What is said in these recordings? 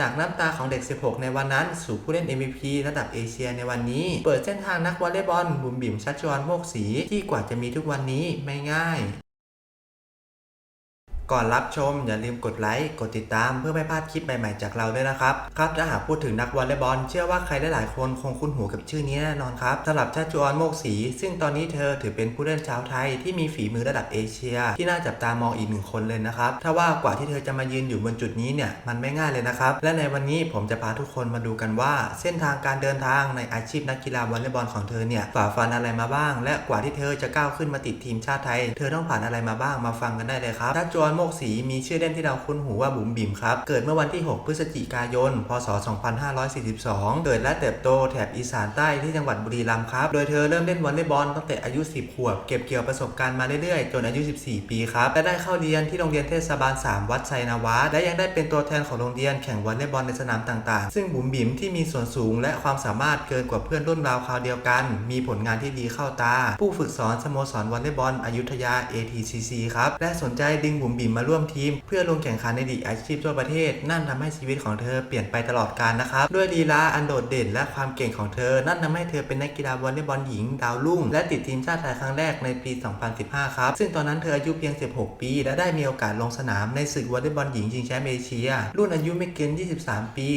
จากน้ำตาของเด็ก 16 ในวันนั้น สู่ผู้เล่น MVP ระดับเอเชียในวันนี้ เปิดเส้นทางนักวอลเลย์บอลบุ๋มบิ่มชัดชวนโมกศีที่กว่าจะมีทุกวันนี้ไม่ง่าย ก่อนรับชมอย่าลืมกดไลค์กดติดตามเพื่อไม่พลาดคลิปใหม่ๆจากเราด้วยนะครับครับถ้าหากพูดถึงนักวอลเลย์บอลเชื่อว่าใครหลายๆคนคงคุ้นหูกับชื่อนี้แน่นอนครับสำหรับชาจวอนโมกศรีซึ่งตอนนี้เธอถือเป็นผู้เล่นชาวไทยที่มีฝีมือระดับเอเชีย ที่น่าจับตามองอีกหนึ่งคนเลยนะครับถ้าว่ากว่าที่เธอจะมายืนอยู่บนจุดนี้เนี่ยมันไม่ง่ายเลยนะครับและในวันนี้ผมจะพาทุกคนมาดูกันว่า เส้นทางการเดินทางในอาชีพนักกีฬาวอลเลย์บอลของเธอเนี่ยฝ่าฟันอะไรมาบ้าง และกว่าที่เธอจะก้าวขึ้นมาติดทีมชาติไทย เธอต้องผ่านอะไรมาบ้างมาฟังกันได้เลยครับชาจอนโมกศรีมีชื่อเล่นที่เราคุ้นหูว่าบุ๋มบิ๋มครับ เกิดเมื่อวันที่ 6 พฤศจิกายน พศ 2542 เกิดและเติบโตแถบอีสานใต้ที่จังหวัดบุรีรัมย์ครับ โดยเธอเริ่มเล่นวอลเลย์บอลตั้งแต่อายุ 10 ขวบ เก็บเกี่ยวประสบการณ์มาเรื่อยๆ จนอายุ 14 ปีครับ และได้เข้าเรียนที่โรงเรียนเทศบาล 3 วัดไซนาวาและยังได้เป็นตัวแทนของโรงเรียนแข่งวอลเลย์บอลในสนามต่างๆ ซึ่งบุ๋มบิ๋มที่มีส่วนสูง และความสามารถเกินกว่าเพื่อนรุ่นราวคราวเดียวกัน มีผลงานที่ดีเข้าตา ผู้ฝึกสอนสโมสรวอลเลย์บอลอยุธยา ATCC ครับและสนใจดึงบุ๋มบิ๋มมาร่วมทีม เพื่อลงแข่งขันในลีกอาชีพทั่วประเทศ นั่นทำให้ชีวิตของเธอเปลี่ยนไปตลอดกาลนะครับ ด้วยลีลาอันโดดเด่นและความเก่งของเธอ นั่นทำให้เธอเป็นนักกีฬาวอลเลย์บอลหญิงดาวรุ่ง และติดทีมชาติไทยครั้งแรกในปี 2015 ครับ ซึ่งตอนนั้นเธออายุเพียง 16 ปี และได้มีโอกาสลงสนามในศึกวอลเลย์บอลหญิงชิงแชมป์เอเชีย รุ่นอายุไม่เกิน 23 ปี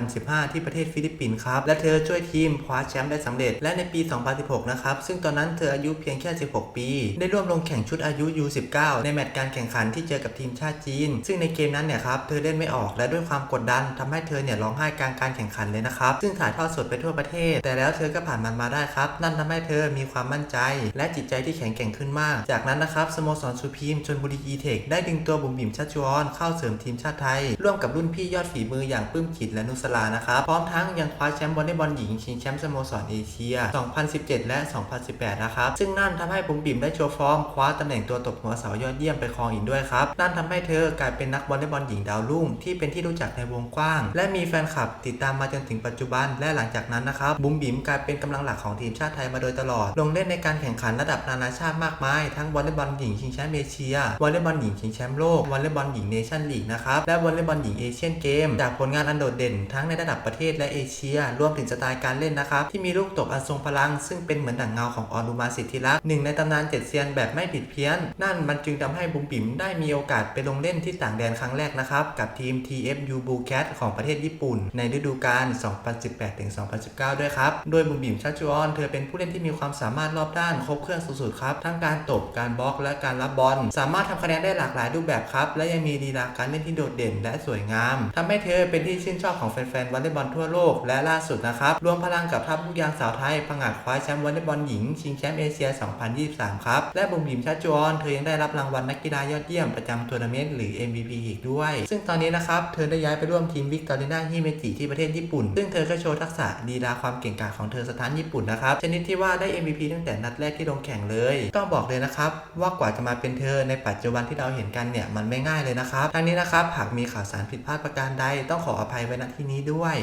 2015 ที่ประเทศฟิลิปปินส์ครับ และเธอช่วยทีมคว้าแชมป์ได้สำเร็จ และในปี 2016 นะครับ ซึ่งตอนนั้นเธออายุเพียงแค่ 16 ปี ได้ร่วมลงแข่งชุดอายุ U19 ในแมตช์การแข่งขันที่จอกับทีมชาติจีน ซึ่งในเกมนั้นเนี่ยครับเธอเล่นไม่ออกและด้วยความกดดันทำให้เธอเนี่ยร้องไห้กลางการแข่งขันเลยนะครับซึ่งถ่ายทอดสดไปทั่วประเทศ แต่แล้วเธอก็ผ่านมันมาได้ครับ นั่นทำให้เธอมีความมั่นใจ และจิตใจที่แข็งแกร่งขึ้นมาก จากนั้นนะครับสโมสรสุพีมชนบุรีอีเทคได้ดึงตัวบุ๋มบิ๋มชัชวอนเข้าเสริมทีมชาติไทย ร่วมกับรุ่นพี่ยอดฝีมืออย่างปื้มจิตและนุสลานะครับพร้อมทั้งยังคว้าแชมป์วอลเลย์บอลหญิงชิงแชมป์สโมสรเอเชีย 2017 และ 2018 นะครับซึ่งนั่นทำให้บุ๋มบิ๋มได้โชว์ฟอร์มคว้าตำแหน่งตัวตบหัวเสายอดเยี่ยมไปครองอีกด้วยครับนั่นทำให้เธอกลายเป็นนักวอลเลย์บอลหญิงดาวรุ่ง ที่เป็นที่รู้จักในวงกว้าง และมีแฟนคลับติดตามมาจนถึงปัจจุบัน และหลังจากนั้นนะครับบุ๋มบิ๋มกลายเป็นกำลังหลักของทีมชาติไทยมาโดยตลอด ลงเล่นในการแข่งขันระดับนานาชาติมากมาย ทั้งวอลเลย์บอลหญิงชิงแชมป์เอเชียวอลเลย์บอลหญิงชิงแชมป์โลกวอลเลย์บอลหญิงเนชั่นลีกนะครับและวอลเลย์บอลหญิงเอเชียนเกมจากผลงานอันโดดเด่นทั้งในระดับประเทศและเอเชีย รวมถึงสไตล์การเล่นนะครับที่มีลูกตบอันทรงพลัง ซึ่งเป็นเหมือนดั่งเงาของออนุมาสิทธิรักษ์หนึ่งในตำนานเจ็ดเซียนแบบไม่ผิดเพี้ยน นั่นมันจึงทำให้บุ๋มบิ๋มได้มีโอกาสไปลงเล่นที่ต่างแดนครั้งแรกนะครับ กับทีม TFU Blue Cat ของประเทศญี่ปุ่น ในฤดูกาล 2018-2019 ด้วยครับ โดยบุ๋มบิ๋มชัชวออน เธอเป็นผู้เล่นที่มีความสามารถรอบด้านครบเครื่องสุดๆครับ ทั้งการตบ การบล็อก และการรับบอล สามารถทำคะแนนได้หลากหลายรูปแบบครับ และยังมีลีลาการเล่นที่โดดเด่นและสวยงามทำให้เธอเป็นที่ชื่นชอบของแฟนๆวอลเลย์บอลทั่วโลก และล่าสุดนะครับ รวมพลังกับทัพลูกยางสาวไทยพังอาจคว้าแชมป์วอลเลย์บอลหญิงชิงแชมป์เอเชีย 2023 ครับ และบุ๋มบิ๋มชัชวอน เธอยังได้รับรางวัลนักกีฬายอดเยี่ยมประจำทัวร์นาเมนต์หรือ MVP อีกด้วย ซึ่งตอนนี้นะครับเธอได้ย้ายไปร่วมทีมวิกตอริน่าฮิเมจิที่ประเทศญี่ปุ่น ซึ่งเธอก็โชว์ทักษะลีลาความเก่งกาจของเธอสถานญี่ปุ่นนะครับชนิดที่ว่าได้ MVP ตั้งแต่นัดแรกที่ลงแข่งเลย ต้องบอกเลยนะครับว่ากว่าจะมาเป็นเธอในปัจจุบันที่เราเห็นกันเนี่ยมันไม่ง่ายเลยนะครับทั้งนี้นะครับหากมีข่าวสารผิดพลาดประการใดต้องขออภัยไว้ณที่นี้ด้วย